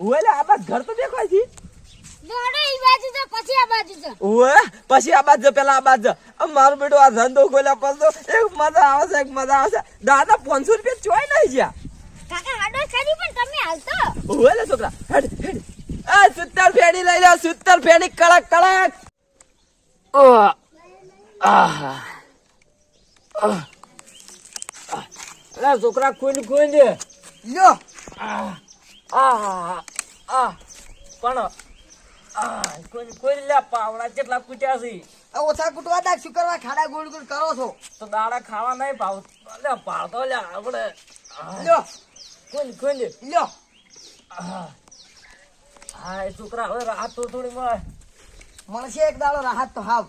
ઘર તો દેખાય છે. દોડો ઈ બાજુ તો પછી આ બાજુ આ પેલા આ બાજુ. મારું બેટું આ ધંધો ખોલ્યા પછી તો એક મજા આવશે એક મજા આવશે. દાદા પાંચસો રૂપિયા ચોય નહીં ગયા કાકા હાડો ખરી પણ તમે હાલતો? ઓલે છોકરા હેડ હેડ. આ સુત્તર ફેડી લઈ લે સુત્તર ફેડી કડક કડક. ઓ આહા. અલા છોકરા ખોઈ ખોઈ દે લ્યો. આહ આહ. આહ પણ કોઈ કોઈ લે પાવડા કેટલા કૂટ્યા છે? આ ઓછા કૂટવા દા શું કરવા ખાડા ગોળ ગોળ કરો છો? તો દાડા ખાવા નહીં ભાવ લે ભાવતો લે આપણે. લ્યો. ખોઈ દે લ્યો. હા છોકરા હવે રાહત તો થોડી મળે. મળશે એક દાડો રાહત તો હાવ.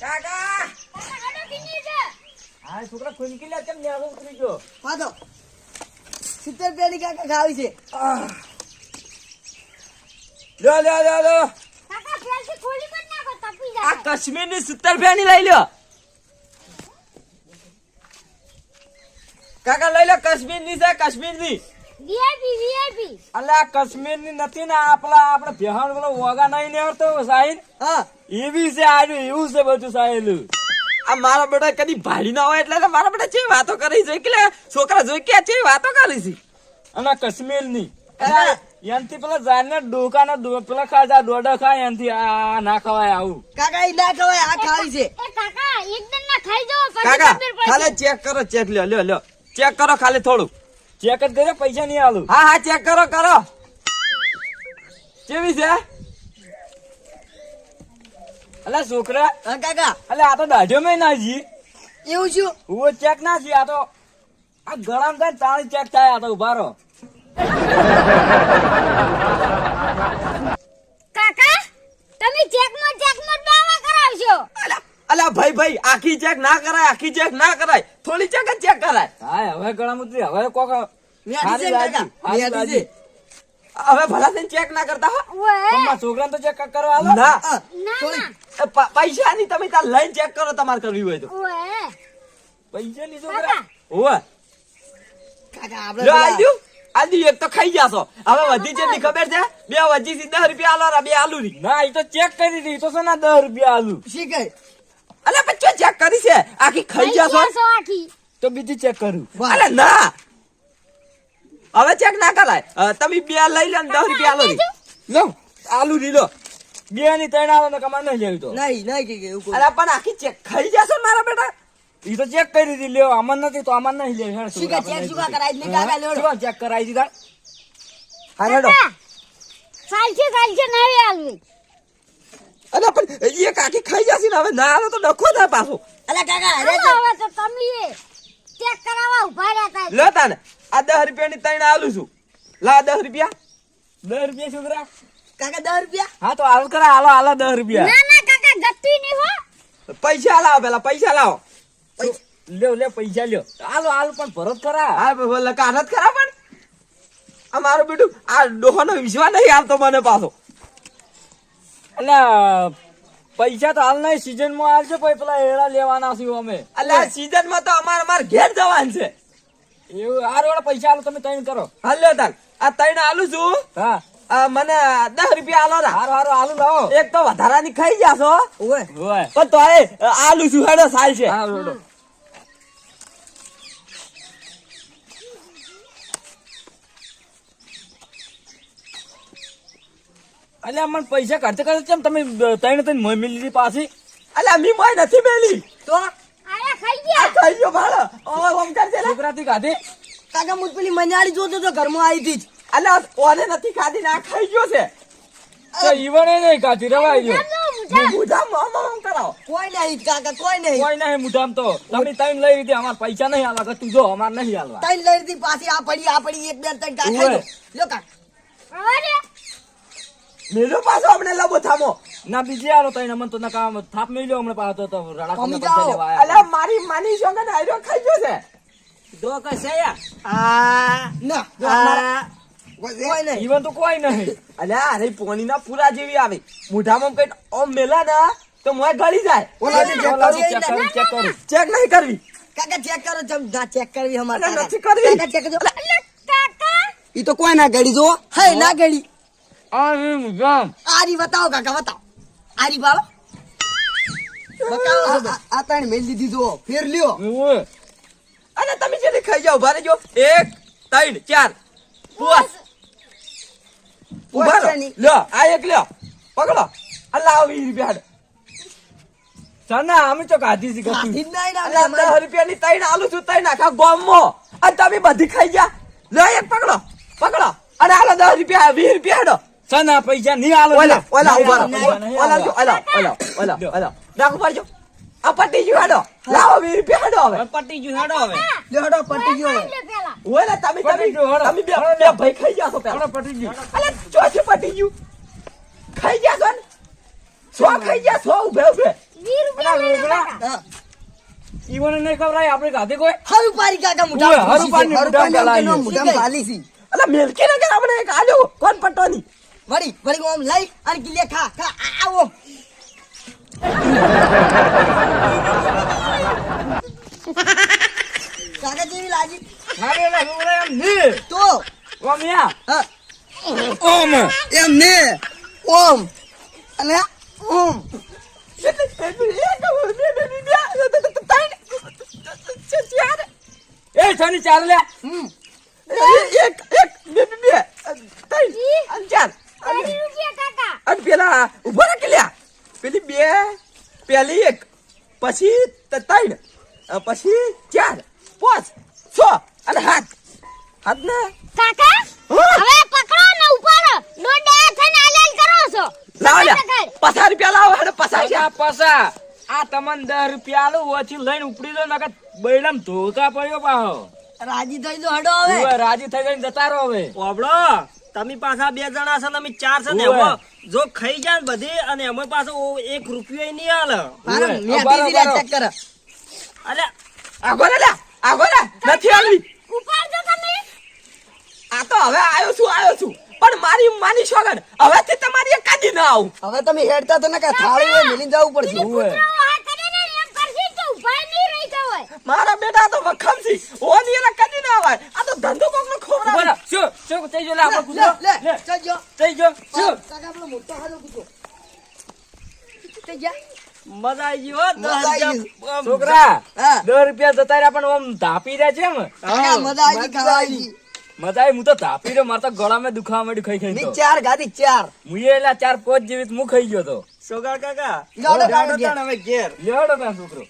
કાકા હાડો કિની છે છોકરા ખોઈ લે કેમ ન્યારો ઉતરી ગયો. પાછો. સિત્તેર પેલી કાકા ખાવી છે? લ્યો લ્યો લ્યો લ્યો. કાકા ફેરથી ખોલી પણ નાખો તપી આ જાય. કાશ્મીરની સિત્તેર ફેની લઈ લ્યો. કાકા લઈ લો કાશ્મીરની છે કાશ્મીરની. ની વીઆઈપી. અલા કાશ્મીરની નથી ને આપડા આપણે બિહાર પેલો વગા નહીં ને આવતો સાહેબ હા. એવી છે આવ્યું એવું છે બધું સાહેલું. આ મારા બેટા કદી ભાડી ના હોય એટલે તો મારા બેટા ચેવી વાતો કરી છે એટલે છોકરા જોઈ કે ચેવી વાતો કરી છે? અને કાશ્મીરની. ની એનથી પેલા જાને ડોકાના ડો- પેલા ખાજા દોડા ખાય એનથી આ ના ખવાય આવું. કાકા એ ના ખવાય આ ખાવી છે. એ કાકા એકદમ ના ખાઈ કાકા ખાલી ચેક કરો ચેક લ્યો લ્યો લ્યો. ચેક કરો ખાલી થોડું. ચેક જ કર્યો પૈસા નહીં આલું. હા હા ચેક કરો કરો. કેવી છે? અલા છોકરા. હા કાકા. અલે આ તો દાઢ્યો મેં ના જી એવું છું? હું ચેક ના જી આ તો આ ગળામ થાય તાળી ચેક થાય આ તો ઊભા રહો. કાકા તમે ચેકમાં ચેકમાં દાવા કરાવશો. અલા અલા ભાઈ ભાઈ આખી ચેક ના કરાય આખી ચેક ના કરાય. થોડી ચેક જ ચેક કરાય. હા હવે ગળામ ઉતરી હવે કોક વ્યાધી છે કાકા વ્યાધી છે. હવે ભલા થઈને ચેક ના કરતા હા. છોકરા તો ચેક કરવા આલો ના. પૈસા ના તમે ત્યાં લઈને ચેક કરો તમારે કરવી હોય તો. પૈસા ની છોકરા. ઓવે એક તો ખાઈ જાશો. હવે વધી છે ખબર છે? બે વધી દસ રૂપિયા આલો રા બે આલુ ની ના એ તો ચેક કરી દીધી તો છે ના દસ રૂપિયા આલુ. શી કહે અલે ચેક કરી છે? આખી ખાઈ જાશો? તો બીજી ચેક કરું. અલે ના. હવે ચેક ના કરાય. તમે બે લઈ લો ને દસ રૂપિયા આલો લો. આલુ ની લો. બે ની ત્રણ આલો ને કમાર નહીં લેવી તો. નહીં નહીં કે એવું અરે પણ આખી ચેક ખાઈ જશો મારા બેટા? ઈ તો ચેક કરી દીધી લ્યો. આમાં નથી તો આમાં નહીં લેવી. હેડ શું કે ચેક શું કા કરાય? જ નહીં કાકા લેવડો. ચેક કરાવી દીધા હા હેડો. કાકા ચાલશે ચાલશે નહીં આલવી. અરે પણ એક આખી ખાઈ જશે ને. હવે ના આલો તો ડખો થાય પાછો. અલા કાકા અરે હવે તો તમે એ ચેક કરાવવા ઊભા રહેતા લો તાને આ દસ રૂપિયા ની ત્રણ આલું છું. લા દસ રૂપિયા. દસ રૂપિયા છોકરા. કાકા દસ રૂપિયા? હા તો હાલ કરા હાલો હાલો દસ રૂપિયા. ના ના કાકા ગત્તી નહીં હો. પૈસા લાવો પેલા પૈસા લાવો. લ્યો લે પૈસા લ્યો. હાલો હાલ પણ ભરત ખરા હા ભલે કાઢત ખરા પણ. આ મારું બેટું આ ડોહાનો વિશ્વાસ નહીં આવતો મને પાછો. એટલે પૈસા તો હાલ નહીં સીઝનમાં આવશે પછી પેલા એડા લેવાના છીએ અમે. એટલે સીઝનમાં તો અમારે અમારે ઘેર જવાનું છે. એવું આ રોડ પૈસા હાલો તમે ત્રણ કરો. હાલ્યો તાલ આ ત્રણ આલું છું. હા. મને દસ રૂપિયા આલો ને હારો હારું આલુ લાવો. એક તો વધારાની ખાઈ જાશો. પણ તો આલુ છું હેડો સાલ છે. હા અલ્યા મને પૈસા ખર્ચ કરે કેમ તમે તઈને તઈને મોય મિલી લીધી પાછી? અલ્યા મી મોય નથી મેલી. તો? આયા ખાઈ આ ગયા. ખાઈ ગયો ભાડો ઓ ઓમ કરજે છોકરાથી ખાધી? કાકા મુજ પેલી મનાળી જોતો તો ઘરમાં આવી હતી અલ્યા ઓને નથી ખાધી ના આ ખાઈ ગયો છે. તો ઈવણે નહીં ખાધી રવાઈ ગયો. મુઠા મુઢા મોમ કરાવો. કોઈ નહીં કાકા કોઈ નહીં. કોઈ નહીં મુઢામ તો. તમે ત્રણ લઈ લીધી અમાર પૈસા નહીં આલવા તું જો અમાર નહીં આલવા ત્રણ લઈ પાછી આ પડી આ પડી એક બે ત્રણ કાકા. લ્યો કાકા. મેલો પાછો આપણે લબો થામો. ના બીજે આરો તઈને મન તો ના કામ થાપ મેલ્યો હમણે પાછો તો રડા મમ્મી જાઓ. અલ્યા મારી માની સોંગે આયરો ખાઈ ગયો છે? દો કસે આ ના જો કોઈ નહીં. ઈવન તો કોઈ નહીં. અલ્યા અરે પોની ના પૂરા જેવી આવે. મોઢામાં કઈ ઓમ મેલા ના તો મોય ગળી જાય. ઓલા જે ચેક ઓલા ચેક કરું, ચેક નહીં કરવી. કાકા ચેક કરો જમ ના ચેક કરવી અમારે નથી કરવી. કાકા ચેક કરજો. કાકા. ઈ તો કોઈ ના ગળી જો હે ના ગળી. આ એમ આરી બતાવો કાકા બતાવો આરી બાળો. બતાવો આ- તાણે મેલ દીધી જો ફેર લ્યો. અને તમે જેને ખાઈ જાઓ ભારે જો. એક ત્રણ ચાર. પાંચ ઊભા રહો. લ્યો આ એક લ્યો. પકડો. લાવો વીસ રૂપિયા. સના અમે તો છે કશું. કાઢી નહીં ને દસ રૂપિયાની ત્રણ આલુ છું ત્રણ આખા ગોમમાં. અને તમે બધી ખાઈ ગયા. લો એક પકડો. પકડો. અને આલો દસ રૂપિયા વીસ રૂપિયા સના પૈસા નહીં આલો ઓલા ઓલા ઊભા ઓલા જો, ઓલા ઓલા ઓલા ઓલા રાખો પાડજો આ પટી ગયું હેડો લાવો વીસ રૂપિયા હેડો હવે. પટી ગયું હેડો હવે. લ્યો હડો પટી ગયો હવે. લે પેલા. ઓલા તમે તમે. તમે બે બે ભાઈ ખાઈ ગયા છો પેલા. પટી ગયું અલે ચોથી પટી ગયું ખાઈ ગયા ને? સો ખાઈ ગયા છો ઉભે ઉભે. વીસ રૂપિયા. ઈવોને નહીં આપણે ગાધે કોઈ? હરુ પારી કાકા મુઢા હરુ ગાલાઈ. મુઢામાં ગાલી છી. અલે મેલકી ને કે આપણે કાજો કોણ પટવાની વળી વળી ઓમ લઈ અને ગિલે ખા ખા આ- આવો. કાકા જેવી લાગી? એટલે ખવડાય એમ ને તો? ઓમ યા? ઓમ. એમ ને ઓમ. અને ઓમ. એ છની ચાલ લે. એક એક બે બે બે ત્રણ અને ચાર અને વીસ રૂપિયા કાકા અને પેલા ઊભો રાખ લ્યા પેલી બે પેલી એક પછી ત્રણ પછી ચાર પાંચ છ અને હાથ હાથ ને કાકા હવે પકડો ને ઉપર. દોડે થઈને આલેલ કરો છો. લાવ લે. પસાર રૂપિયા લાવ પસાર પસાર પૈસા પસા. આ તમને દસ રૂપિયા આલો ઓછી લઈને ઉપડી દો નકર બૈડમ ધોકા પડ્યો પાહો. રાજી થઈ જો હડો હવે. રાજી થઈ જઈને જતા રહો હવે. ઓબળો. તમે પાછા બે જણા છો તમે ચાર છો ને જો ખાઈ જાય બધી અને અમે પાછો એક રૂપિયો નહીં હાલ અલે. આગો લે આગો લે નથી આવી આ તો હવે આવ્યો છું આવ્યો છું. પણ મારી માની સોગન હવેથી તમારી એક કાઢી ના આવું. હવે તમે હેડતા તો નકા થાળી હોય મિલી જવું પડશે. ને મારા બેટા તો વખમ છે ઓની એને કદી ના આવે આ તો ધંધો કોક નો ખોરા ઊભા રહો. શું થઈ ગયો લે આપણો કૂતરો લે લે ચજો થઈ ગયો કાકા આપણો મોટો હાલો કૂતરો તે જા મજા આવી ગઈ હો મજા આવી દસ ગઈ. રૂપિયા, આમ, છોકરા દસ રૂપિયા જતા રહ્યા પણ આમ ધાપી રહ્યા છે એમ કાકા મજા આવી ગઈ, ખાવા આવી ગઈ. મજા આવી હું તો તાપી રહ્યો મારે તો ગળામાં દુખાવા માંડ્યું ખાઈ ખાઈ ચાર ગાદી ચાર એલા ચાર પોચ જેવી હું ખાઈ ગયો તો કાકા હવે ઘેર લેવડો છોકરો